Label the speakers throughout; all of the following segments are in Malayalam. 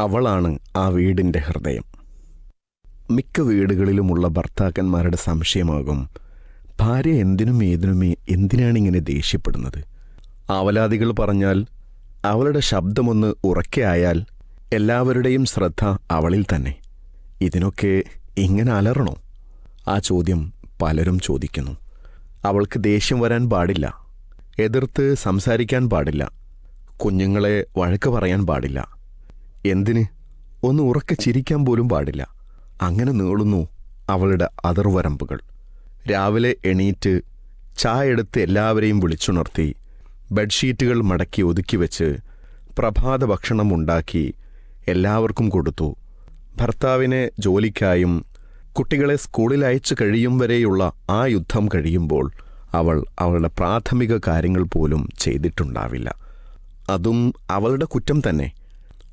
Speaker 1: അവളാണ് ആ വീടിന്റെ ഹൃദയം. മിക്ക വീടുകളിലുമുള്ള ഭർത്താക്കന്മാരുടെ സംശയമാകും ഭാര്യ എന്തിനും ഏതിനുമേ എന്തിനാണിങ്ങനെ ദേഷ്യപ്പെടുന്നത്? ആവലാദികൾ പറഞ്ഞാൽ അവളുടെ ശബ്ദമൊന്ന് ഉറക്കെ ആയാൽ എല്ലാവരുടെയും ശ്രദ്ധ അവളിൽ തന്നെ. ഇതിനൊക്കെ ഇങ്ങനെ അലറണോ? ആ ചോദ്യം പലരും ചോദിക്കുന്നു. അവൾക്ക് ദേഷ്യം വരാൻ പാടില്ല എതിർത്ത് സംസാരിക്കാൻ പാടില്ല കുഞ്ഞുങ്ങളെ വഴക്ക് പറയാൻ പാടില്ല. എന്തിന്? ഒന്ന് ഉറക്കെ ചിരിക്കാൻ പോലും പാടില്ല. അങ്ങനെ നീളുന്നു അവളുടെ അതിർവരമ്പുകൾ. രാവിലെ എണീറ്റ് ചായ എടുത്ത് എല്ലാവരെയും വിളിച്ചുണർത്തി ബെഡ്ഷീറ്റുകൾ മടക്കി ഒതുക്കി വെച്ച് പ്രഭാത ഭക്ഷണം ഉണ്ടാക്കി എല്ലാവർക്കും കൊടുത്തു. ഭർത്താവിനെ ജോലിക്കായും കുട്ടികളെ സ്കൂളിൽ അയച്ചു കഴിയും വരെയുള്ള ആ യുദ്ധം കഴിയുമ്പോൾ അവൾ അവളുടെ പ്രാഥമിക കാര്യങ്ങൾ പോലും ചെയ്തിട്ടുണ്ടാവില്ല. അതും അവളുടെ കുറ്റം തന്നെ.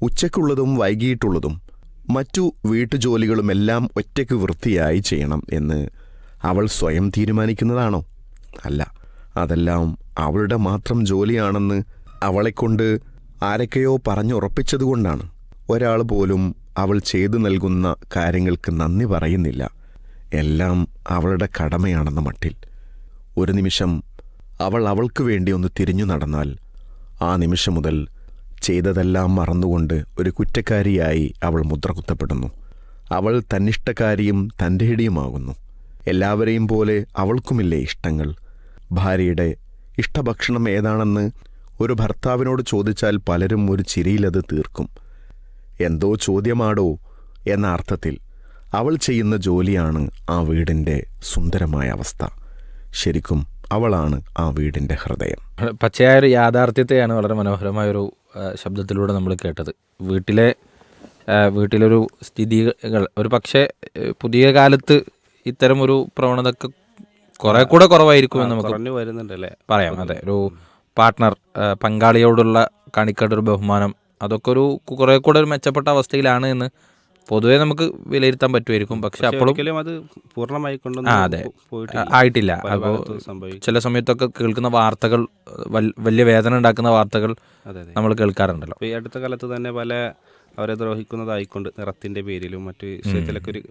Speaker 1: ഉച്ചയ്ക്കുള്ളതും വൈകിട്ടുള്ളതും മറ്റു വീട്ടുജോലികളുമെല്ലാം ഒറ്റയ്ക്ക് വൃത്തിയായി ചെയ്യണം എന്ന് അവൾ സ്വയം തീരുമാനിക്കുന്നതാണോ? അല്ല അതെല്ലാം അവളുടെ മാത്രം ജോലിയാണെന്ന് അവളെക്കൊണ്ട് ആരൊക്കെയോ പറഞ്ഞുറപ്പിച്ചതുകൊണ്ടാണ്. ഒരാൾ പോലും അവൾ ചെയ്തു നൽകുന്ന കാര്യങ്ങൾക്ക് നന്ദി പറയുന്നില്ല. എല്ലാം അവളുടെ കടമയാണെന്ന മട്ടിൽ. ഒരു നിമിഷം അവൾ അവൾക്ക് വേണ്ടി ഒന്ന് തിരിഞ്ഞു നടന്നാൽ ആ നിമിഷം മുതൽ ചെയ്തതെല്ലാം മറന്നുകൊണ്ട് ഒരു കുറ്റക്കാരിയായി അവൾ മുദ്ര കുത്തപ്പെടുന്നു അവൾ തന്നിഷ്ടക്കാരിയും തന്റെടിയുമാകുന്നു എല്ലാവരെയും പോലെ അവൾക്കുമില്ലേ ഇഷ്ടങ്ങൾ? ഭാര്യയുടെ ഇഷ്ടഭക്ഷണം ഏതാണെന്ന് ഒരു ഭർത്താവിനോട് ചോദിച്ചാൽ പലരും ഒരു ചിരിയിലത് തീർക്കും. എന്തോ ചോദ്യമാടോ എന്ന അർത്ഥത്തിൽ അവൾ ചെയ്യുന്ന ജോലിയാണ് ആ വീടിന്റെ സുന്ദരമായ അവസ്ഥ. ശരിക്കും അവളാണ് ആ വീടിന്റെ ഹൃദയം.
Speaker 2: പച്ചയായ ഒരു യാഥാർത്ഥ്യത്തെയാണ് വളരെ മനോഹരമായ ഒരു ആ, ശബ്ദത്തിലൂടെ നമ്മൾ കേട്ടത്. വീട്ടിലെ വീട്ടിലൊരു സ്ഥിതികൾ ഒരു പക്ഷേ പുതിയ കാലത്ത് ഇത്തരം ഒരു പ്രവണത കുറെ കൂടെ കുറവായിരിക്കും എന്ന്
Speaker 3: നമുക്ക് വരുന്നുണ്ടല്ലേ
Speaker 2: പറയാം. അതെ ഒരു പാർട്ട്ണർ പങ്കാളിയോടുള്ള കാണിക്കേണ്ട ഒരു ബഹുമാനം അതൊക്കെ ഒരു കുറെ കൂടെ ഒരു മെച്ചപ്പെട്ട അവസ്ഥയിലാണ് എന്ന് പൊതുവെ നമുക്ക് വിലയിരുത്താൻ പറ്റുമായിരിക്കും. പക്ഷെ അപ്പോഴും
Speaker 3: അത്
Speaker 2: പൂർണമായി അതെ. ആയിട്ടില്ല. അപ്പോൾ ചില സമയത്തൊക്കെ കേൾക്കുന്ന വാർത്തകൾ വലിയ വേദന ഉണ്ടാക്കുന്ന വാർത്തകൾ നമ്മൾ കേൾക്കാറുണ്ടല്ലോ.
Speaker 3: ഈ അടുത്ത കാലത്ത് തന്നെ പല അവരെ ദ്രോഹിക്കുന്നതായിക്കൊണ്ട് നിറത്തിന്റെ പേരിലും മറ്റു വിഷയത്തിലൊക്കെ ഒരു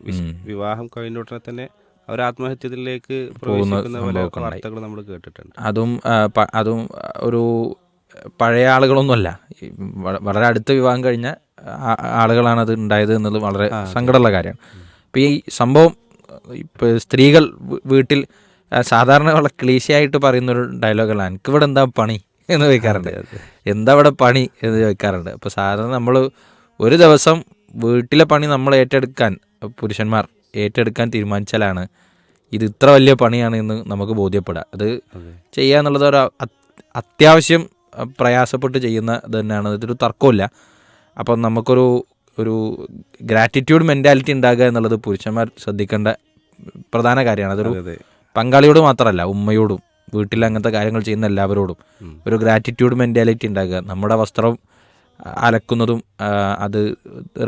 Speaker 3: വിവാഹം കഴിഞ്ഞ ഉടനെ തന്നെ അവർ ആത്മഹത്യത്തിലേക്ക്
Speaker 2: പോകുന്ന
Speaker 3: വാർത്തകൾ നമ്മൾ കേട്ടിട്ടുണ്ട്.
Speaker 2: അതും അതും ഒരു പഴയ ആളുകളൊന്നുമല്ല. വളരെ അടുത്ത വിവാഹം കഴിഞ്ഞ ആളുകളാണ് അത് ഉണ്ടായത് എന്നുള്ളത് വളരെ സങ്കടമുള്ള കാര്യമാണ്. ഇപ്പം ഈ സംഭവം ഇപ്പം സ്ത്രീകൾ വീട്ടിൽ സാധാരണ വളരെ ക്ലീശയായിട്ട് പറയുന്ന ഒരു ഡയലോഗാണ് എനിക്ക് ഇവിടെ എന്താ പണി? എന്ന് ചോദിക്കാറുണ്ട്. എന്താ ഇവിടെ പണി? എന്ന് ചോദിക്കാറുണ്ട്. അപ്പോൾ സാധാരണ നമ്മൾ ഒരു ദിവസം വീട്ടിലെ പണി നമ്മൾ ഏറ്റെടുക്കാൻ പുരുഷന്മാർ ഏറ്റെടുക്കാൻ തീരുമാനിച്ചാലാണ് ഇത് ഇത്ര വലിയ പണിയാണ് എന്ന് നമുക്ക് ബോധ്യപ്പെടുക. അത് ചെയ്യുക എന്നുള്ളത് ഒരു അത്യാവശ്യം പ്രയാസപ്പെട്ട് ചെയ്യുന്ന ഇത് തന്നെയാണ്. ഇതൊരു തർക്കമില്ല അപ്പം നമുക്കൊരു ഒരു ഗ്രാറ്റിറ്റ്യൂഡ് മെന്റാലിറ്റി ഉണ്ടാകുക എന്നുള്ളത് പുരുഷന്മാർ ശ്രദ്ധിക്കേണ്ട പ്രധാന കാര്യമാണ്. അതൊരു
Speaker 3: അതെ അതെ.
Speaker 2: പങ്കാളിയോട് മാത്രമല്ല ഉമ്മയോടും വീട്ടിൽ അങ്ങനത്തെ കാര്യങ്ങൾ ചെയ്യുന്ന എല്ലാവരോടും ഒരു ഗ്രാറ്റിറ്റ്യൂഡ് മെന്റാലിറ്റി ഉണ്ടാകുക. നമ്മുടെ വസ്ത്രം അലക്കുന്നതും അത്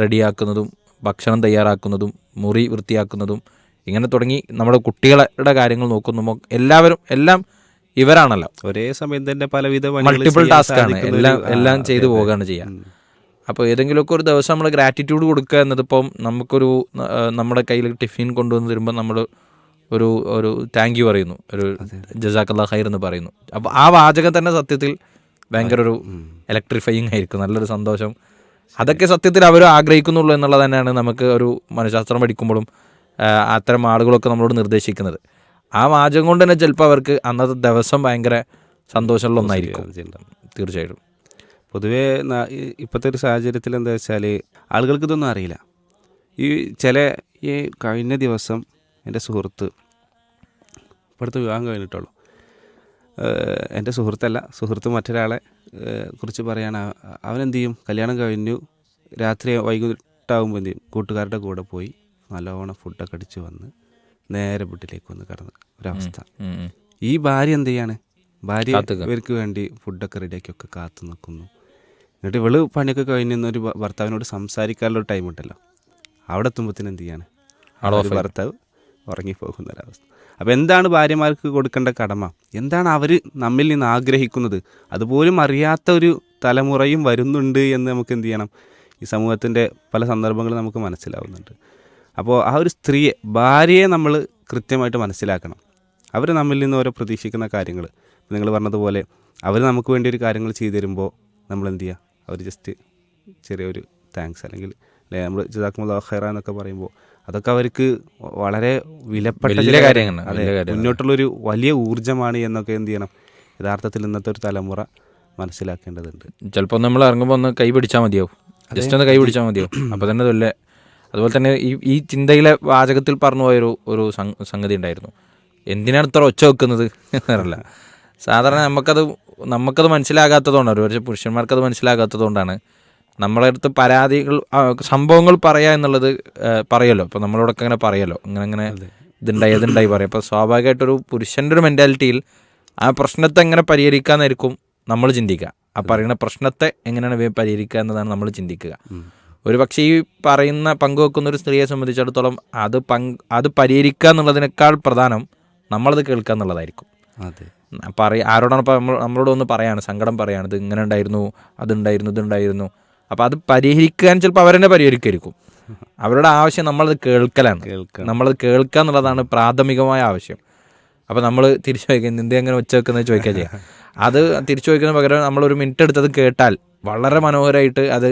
Speaker 2: റെഡിയാക്കുന്നതും ഭക്ഷണം തയ്യാറാക്കുന്നതും മുറി വൃത്തിയാക്കുന്നതും ഇങ്ങനെ തുടങ്ങി നമ്മുടെ കുട്ടികളുടെ കാര്യങ്ങൾ നോക്കുന്നു എല്ലാവരും എല്ലാം ഇവരാണല്ലോ.
Speaker 3: ഒരേ സമയം തന്നെ പലവിധ
Speaker 2: മൾട്ടിപ്പിൾ ടാസ്ക് ആണ്. എല്ലാം എല്ലാം ചെയ്തു. പോവുകയാണ് ചെയ്യുക. അപ്പോൾ ഏതെങ്കിലുമൊക്കെ ഒരു ദിവസം നമ്മൾ ഗ്രാറ്റിറ്റ്യൂഡ് കൊടുക്കുക എന്നതിപ്പം നമുക്കൊരു നമ്മുടെ കയ്യിൽ ടിഫിൻ കൊണ്ടുവന്ന് തരുമ്പോൾ നമ്മൾ ഒരു ഒരു താങ്ക് യു പറയുന്നു. ഒരു ജസാക്കല്ലാ ഹൈർ എന്ന് പറയുന്നു. അപ്പോൾ ആ വാചകം തന്നെ സത്യത്തിൽ ഭയങ്കര ഒരു ഇലക്ട്രിഫൈയിങ് ആയിരിക്കും. നല്ലൊരു സന്തോഷം. അതൊക്കെ സത്യത്തിൽ അവർ ആഗ്രഹിക്കുന്നുള്ളൂ എന്നുള്ളത് തന്നെയാണ് നമുക്ക് ഒരു മനഃശാസ്ത്രം പഠിക്കുമ്പോഴും അത്തരം ആളുകളൊക്കെ നമ്മളോട് നിർദ്ദേശിക്കുന്നത്. ആ വാചകം കൊണ്ട് തന്നെ ചിലപ്പോൾ അവർക്ക് അന്നത്തെ ദിവസം ഭയങ്കര സന്തോഷമുള്ള ഒന്നായിരിക്കും. തീർച്ചയായിട്ടും.
Speaker 3: പൊതുവേ ഇപ്പോഴത്തെ ഒരു സാഹചര്യത്തിൽ എന്താ വെച്ചാൽ ആളുകൾക്ക് ഇതൊന്നും അറിയില്ല. ഈ ചില ഈ കഴിഞ്ഞ ദിവസം എന്റെ സുഹൃത്ത് ഇപ്പോഴത്തെ വിവാഹം കഴിഞ്ഞിട്ടുള്ളൂ. എന്റെ സുഹൃത്തല്ല സുഹൃത്ത് മറ്റൊരാളെ കുറിച്ച് പറയാണ് അവൻ അവനെന്ത് ചെയ്യും? കല്യാണം കഴിഞ്ഞു രാത്രി വൈകിട്ടാകുമ്പോൾ എന്ത് ചെയ്യും? കൂട്ടുകാരുടെ കൂടെ പോയി നല്ലോണം ഫുഡൊക്കെ അടിച്ച് വന്ന് നേരെ വീട്ടിലേക്ക് വന്ന് കിടന്ന് ഒരവസ്ഥ. ഈ ഭാര്യ എന്ത് ചെയ്യാണ്? ഭാര്യ ഇവർക്ക് വേണ്ടി ഫുഡൊക്കെ റെഡിയാക്കി ഒക്കെ കാത്തു നിൽക്കുന്നു. എന്നിട്ട് ഇവൾ പണിയൊക്കെ കഴിഞ്ഞ് ഒരു ഭർത്താവിനോട് സംസാരിക്കാനുള്ള ടൈം ഉണ്ടല്ലോ. അവിടെ എത്തുമ്പോഴത്തേന് എന്ത് ചെയ്യാണ്?
Speaker 2: അവിടെ.
Speaker 3: ഭർത്താവ് ഉറങ്ങിപ്പോകുന്ന ഒരവസ്ഥ. അപ്പോൾ എന്താണ് ഭാര്യമാർക്ക് കൊടുക്കേണ്ട കടമ? എന്താണ് അവർ നമ്മിൽ നിന്ന് ആഗ്രഹിക്കുന്നത്? അതുപോലും അറിയാത്ത ഒരു തലമുറയും വരുന്നുണ്ട് എന്ന് നമുക്ക് എന്ത് ചെയ്യണം? ഈ സമൂഹത്തിന്റെ പല സന്ദർഭങ്ങളും നമുക്ക് മനസ്സിലാവുന്നുണ്ട്. അപ്പോൾ ആ ഒരു സ്ത്രീയെ ഭാര്യയെ നമ്മൾ കൃത്യമായിട്ട് മനസ്സിലാക്കണം. അവർ നമ്മിൽ നിന്ന് ഓരോ പ്രതീക്ഷിക്കുന്ന കാര്യങ്ങൾ നിങ്ങൾ പറഞ്ഞതുപോലെ അവർ നമുക്ക് വേണ്ടി ഒരു കാര്യങ്ങൾ ചെയ്തു തരുമ്പോൾ നമ്മൾ എന്ത് ചെയ്യുക അവർ ജസ്റ്റ് ചെറിയൊരു താങ്ക്സ് അല്ലെങ്കിൽ അല്ലെ നമ്മൾ ജസാക്കുമുള്ള ഖൈറ എന്നൊക്കെ പറയുമ്പോൾ അതൊക്കെ അവർക്ക് വളരെ വിലപ്പെട്ട ചില
Speaker 2: കാര്യങ്ങളാണ്.
Speaker 3: മുന്നോട്ടുള്ളൊരു വലിയ ഊർജമാണ് എന്നൊക്കെ എന്ത് ചെയ്യണം? യഥാർത്ഥത്തിൽ ഇന്നത്തെ ഒരു തലമുറ മനസ്സിലാക്കേണ്ടതുണ്ട്.
Speaker 2: ചിലപ്പോൾ നമ്മൾ ഇറങ്ങുമ്പോൾ ഒന്ന് കൈ പിടിച്ചാൽ മതിയാവും. ജസ്റ്റ് ഒന്ന് കൈ പിടിച്ചാൽ മതിയാവും. അപ്പോൾ തന്നെ അതുപോലെ അതുപോലെ തന്നെ ഈ ഈ ചിന്തയിലെ വാചകത്തിൽ പറഞ്ഞു പോയൊരു ഒരു സംഗതി ഉണ്ടായിരുന്നു. എന്തിനാണ് ഇത്ര ഒച്ച വെക്കുന്നത്? എന്നല്ല സാധാരണ നമുക്കത് നമുക്കത് മനസ്സിലാകാത്തതുകൊണ്ടാണ്. ഒരുപക്ഷെ പുരുഷന്മാർക്കത് മനസ്സിലാകാത്തതുകൊണ്ടാണ്. നമ്മളെ അടുത്ത് പരാതികൾ സംഭവങ്ങൾ പറയുക എന്നുള്ളത് പറയല്ലോ. അപ്പോൾ നമ്മളോടൊക്കെ അങ്ങനെ പറയല്ലോ. ഇങ്ങനെ അങ്ങനെ ഇതുണ്ടായി അതുണ്ടായി പറയും. അപ്പോൾ സ്വാഭാവികമായിട്ടൊരു പുരുഷന്റെ ഒരു മെന്റാലിറ്റിയിൽ ആ പ്രശ്നത്തെ എങ്ങനെ പരിഹരിക്കാമെന്നായിരിക്കും നമ്മൾ ചിന്തിക്കുക. ആ പറയുന്ന പ്രശ്നത്തെ എങ്ങനെയാണ് പരിഹരിക്കുക എന്നതാണ് നമ്മൾ ചിന്തിക്കുക. ഒരു പക്ഷേ ഈ പറയുന്ന പങ്കുവെക്കുന്ന ഒരു സ്ത്രീയെ സംബന്ധിച്ചിടത്തോളം അത് പങ്ക് അത് പരിഹരിക്കുക എന്നുള്ളതിനേക്കാൾ പ്രധാനം നമ്മളത് കേൾക്കുക എന്നുള്ളതായിരിക്കും.
Speaker 3: അതെ.
Speaker 2: പറയ ആരോടാണ് ഇപ്പോൾ നമ്മൾ നമ്മളോട് ഒന്ന് പറയാണ് സങ്കടം പറയാണ് ഇത് ഇങ്ങനെ ഉണ്ടായിരുന്നു അതുണ്ടായിരുന്നു ഇതുണ്ടായിരുന്നു. അപ്പോൾ അത് പരിഹരിക്കാൻ ചിലപ്പോൾ അവരെന്നെ പരിഹരിക്കായിരിക്കും. അവരുടെ ആവശ്യം നമ്മളത് കേൾക്കലാണ്. നമ്മളത് കേൾക്കുക എന്നുള്ളതാണ് പ്രാഥമികമായ ആവശ്യം. അപ്പോൾ നമ്മൾ തിരിച്ചു ചോദിക്കുന്നത് എന്ത് എങ്ങനെ ഒച്ച വെക്കുന്നത് ചോദിക്കുക ചെയ്യാം? അത് തിരിച്ചു ചോദിക്കുന്ന പകരം നമ്മളൊരു മിനിറ്റ് എടുത്തത് കേട്ടാൽ വളരെ മനോഹരമായിട്ട് അത്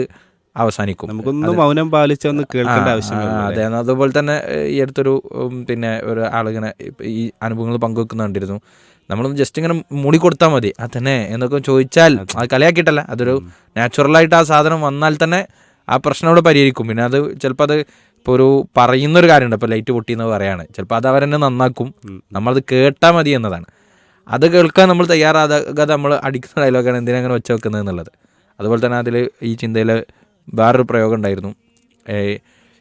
Speaker 2: അവസാനിക്കും.
Speaker 3: നമുക്കൊന്നും മൗനം പാലിച്ചൊന്ന് കേൾക്കേണ്ട ആവശ്യമില്ല
Speaker 2: അതെ. അതുപോലെ തന്നെ ഈ അടുത്തൊരു പിന്നെ ഒരു ആളിങ്ങനെ ഈ അനുഭവങ്ങൾ പങ്കുവെക്കുന്ന കണ്ടിരുന്നു. നമ്മളൊന്ന് ജസ്റ്റ് ഇങ്ങനെ മൂടി കൊടുത്താൽ മതി. ആ തന്നെ എന്നൊക്കെ ചോദിച്ചാൽ അത്. കളിയാക്കിയിട്ടല്ല. അതൊരു നാച്ചുറലായിട്ട് ആ സാധനം വന്നാൽ തന്നെ ആ പ്രശ്നം അവിടെ പരിഹരിക്കും. പിന്നെ അത് ചിലപ്പോൾ അത് ഇപ്പോൾ ഒരു പറയുന്നൊരു കാര്യമുണ്ട്. ഇപ്പോൾ ലൈറ്റ് പൊട്ടിയെന്ന് പറയാണ്. ചിലപ്പോൾ അത് അവരെന്നെ നന്നാക്കും. നമ്മളത് കേട്ടാൽ മതി എന്നതാണ്. അത് കേൾക്കാൻ നമ്മൾ തയ്യാറാകാതെ നമ്മൾ അടിക്കുന്ന ഡയലോഗാണ് എന്തിനാ അങ്ങനെ വെച്ച് വെക്കുന്നത് എന്നുള്ളത്. അതുപോലെ തന്നെ അതിൽ ഈ ചിന്തയിൽ വേറൊരു പ്രയോഗം ഉണ്ടായിരുന്നു.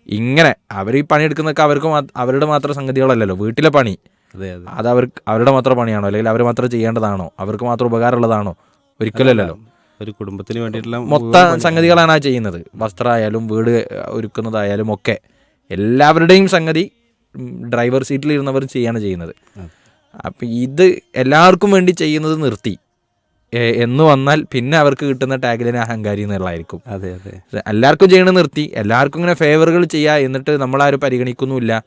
Speaker 2: ഇങ്ങനെ അവർ ഈ പണിയെടുക്കുന്നതൊക്കെ അവർക്ക് അവരുടെ മാത്രം സംഗതികളല്ലല്ലോ. വീട്ടിലെ പണി.
Speaker 3: അതെ
Speaker 2: അവർ അവരുടെ മാത്രം പണിയാണോ? അല്ലെങ്കിൽ അവർ മാത്രം ചെയ്യേണ്ടതാണോ? അവർക്ക് മാത്രം ഉപകാരമുള്ളതാണോ? ഒരിക്കലല്ലോ
Speaker 3: ഒരു കുടുംബത്തിന് വേണ്ടിയിട്ടുള്ള
Speaker 2: മൊത്ത സംഗതികളാണ് ആ ചെയ്യുന്നത്. വസ്ത്രമായാലും വീട് ഒരുക്കുന്നതായാലും ഒക്കെ. എല്ലാവരുടെയും സംഗതി ഡ്രൈവർ സീറ്റിൽ ഇരുന്നവർ ചെയ്യാണ് ചെയ്യുന്നത്. അപ്പം ഇത് എല്ലാവർക്കും വേണ്ടി ചെയ്യുന്നത് നിർത്തി. എന്ന് വന്നാൽ പിന്നെ അവർക്ക് കിട്ടുന്ന ടാഗിലിന് അഹങ്കാരി എന്നുള്ളതായിരിക്കും.
Speaker 3: അതെ അതെ.
Speaker 2: എല്ലാവർക്കും ചെയ്യണത് നിർത്തി. എല്ലാവർക്കും ഇങ്ങനെ ഫേവറുകൾ ചെയ്യുക എന്നിട്ട് നമ്മളാരും പരിഗണിക്കുന്നുമില്ല.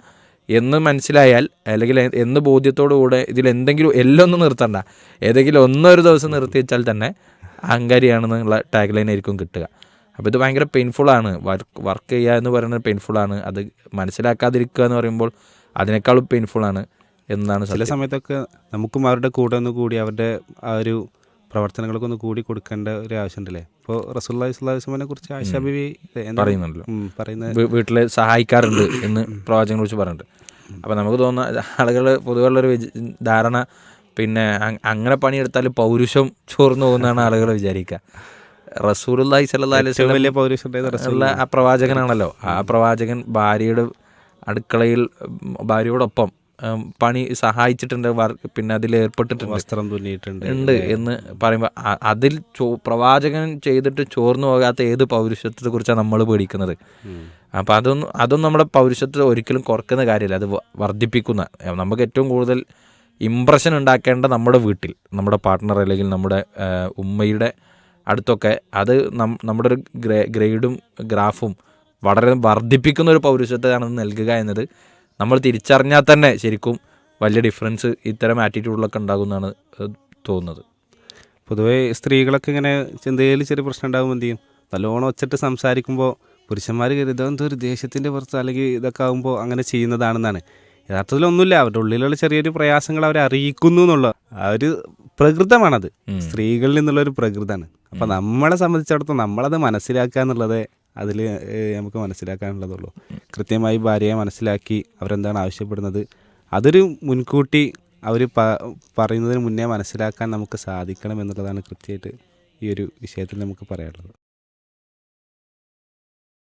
Speaker 2: എന്ന് മനസ്സിലായാൽ അല്ലെങ്കിൽ എന്ന് ബോധ്യത്തോടു കൂടെ ഇതിൽ എന്തെങ്കിലും എല്ലാം ഒന്നും നിർത്തണ്ട. ഏതെങ്കിലും ഒന്നൊരു ദിവസം നിർത്തി വെച്ചാൽ തന്നെ അഹങ്കാരിയാണെന്നുള്ള ടാഗ് ലൈൻ ആയിരിക്കും കിട്ടുക. അപ്പോൾ ഇത് ഭയങ്കര പെയിൻഫുള്ളാണ് വർക്ക് വർക്ക് ചെയ്യുക എന്ന് പറയുന്നത് പെയിൻഫുള്ളാണ് അത് മനസ്സിലാക്കാതിരിക്കുക എന്ന് പറയുമ്പോൾ അതിനേക്കാളും പെയിൻഫുള്ളാണ് എന്നാണ്
Speaker 3: ചില സമയത്തൊക്കെ നമുക്കും അവരുടെ കൂടെ ഒന്ന് കൂടി അവരുടെ ആ ഒരു പ്രവർത്തനങ്ങളൊക്കെ ഒന്ന് കൂടി കൊടുക്കേണ്ട ഒരു ആവശ്യമുണ്ടല്ലേ? ഇപ്പോൾ റസൂല്ലാ സ്വലാസ്മനെ കുറിച്ച് ആയിഷ ബിബി എന്താ-
Speaker 2: പറയുന്നുണ്ടല്ലോ.
Speaker 3: പറയുന്ന
Speaker 2: വീ- സഹായിക്കാറുണ്ട് എന്ന് പ്രവാചകനെ കുറിച്ച് പറഞ്ഞിട്ടുണ്ട് അപ്പം നമുക്ക് തോന്നുന്ന ആളുകൾ പൊതുവെയുള്ളൊരു ധാരണ പിന്നെ അങ്- അങ്ങനെ പണിയെടുത്താൽ പൗരുഷം ചോർന്നു പോകുന്നതാണ് ആളുകൾ വിചാരിക്കുക
Speaker 3: റസൂലി
Speaker 2: ഉള്ള ആ പ്രവാചകനാണല്ലോ. ആ പ്രവാചകൻ ഭാര്യയുടെ അടുക്കളയിൽ ഭാര്യയോടൊപ്പം പണി സഹായിച്ചിട്ടുണ്ട് വർക്ക് പിന്നെ അതിൽ ഏർപ്പെട്ടിട്ടുണ്ട്.
Speaker 3: വസ്ത്രം തുന്നിയിട്ടുണ്ട്.
Speaker 2: ഉണ്ട് എന്ന് പറയുമ്പോൾ അതിൽ ചോ പ്രവാചകൻ ചെയ്തിട്ട് ചോർന്നു പോകാത്ത ഏത് പൗരുഷത്തെ കുറിച്ചാണ് നമ്മൾ പേടിക്കുന്നത്. അപ്പം അതൊന്നും അതൊന്നും നമ്മുടെ പൗരുഷത്തെ ഒരിക്കലും കുറക്കുന്ന കാര്യമില്ല. അത് വർദ്ധിപ്പിക്കുന്ന നമുക്ക് ഏറ്റവും കൂടുതൽ ഇമ്പ്രഷൻ ഉണ്ടാക്കേണ്ട നമ്മുടെ വീട്ടിൽ നമ്മുടെ പാർട്ട്ണർ അല്ലെങ്കിൽ നമ്മുടെ ഉമ്മയുടെ അടുത്തൊക്കെ അത് നമ്മുടെ ഒരു ഗ്രേ ഗ്രേഡും ഗ്രാഫും വളരെ വർദ്ധിപ്പിക്കുന്ന ഒരു പൗരുഷത്തെയാണ് നൽകുക എന്നത് നമ്മൾ തിരിച്ചറിഞ്ഞാൽ തന്നെ ശരിക്കും വലിയ ഡിഫറൻസ് ഇത്തരം ആറ്റിറ്റ്യൂഡിലൊക്കെ ഉണ്ടാകുമെന്നാണ് എന്നാണ് തോന്നുന്നത്.
Speaker 3: പൊതുവേ സ്ത്രീകളൊക്കെ ഇങ്ങനെ ചിന്തയിൽ ചെറിയ പ്രശ്നം ഉണ്ടാകുമ്പോൾ എന്ത് ചെയ്യും? നല്ലോണം ഒച്ചിട്ട് സംസാരിക്കുമ്പോൾ പുരുഷന്മാർ കരുതുക എന്തോ ഒരു ദേഷ്യത്തിന്റെ പുറത്ത് അല്ലെങ്കിൽ ഇതൊക്കെ ആകുമ്പോൾ അങ്ങനെ ചെയ്യുന്നതാണെന്നാണ്. യഥാർത്ഥത്തിൽ ഒന്നുമില്ല അവരുടെ ഉള്ളിലുള്ള ചെറിയൊരു പ്രയാസങ്ങൾ അവർ അറിയിക്കുന്നു എന്നുള്ള ആ ഒരു പ്രകൃതമാണത്. സ്ത്രീകളിൽ നിന്നുള്ള ഒരു പ്രകൃതമാണ്. അപ്പം നമ്മളെ സംബന്ധിച്ചിടത്തോളം നമ്മളത് മനസ്സിലാക്കുക എന്നുള്ളത് അതിൽ നമുക്ക് മനസ്സിലാക്കാനുള്ളതുള്ളൂ. കൃത്യമായി ഭാര്യയെ മനസ്സിലാക്കി അവരെന്താണ് ആവശ്യപ്പെടുന്നത്. അതൊരു മുൻകൂട്ടി അവർ പറയുന്നതിന് മുന്നേ മനസ്സിലാക്കാൻ നമുക്ക് സാധിക്കണം എന്നുള്ളതാണ് കൃത്യമായിട്ട് ഈ ഒരു വിഷയത്തിൽ നമുക്ക് പറയാനുള്ളത്.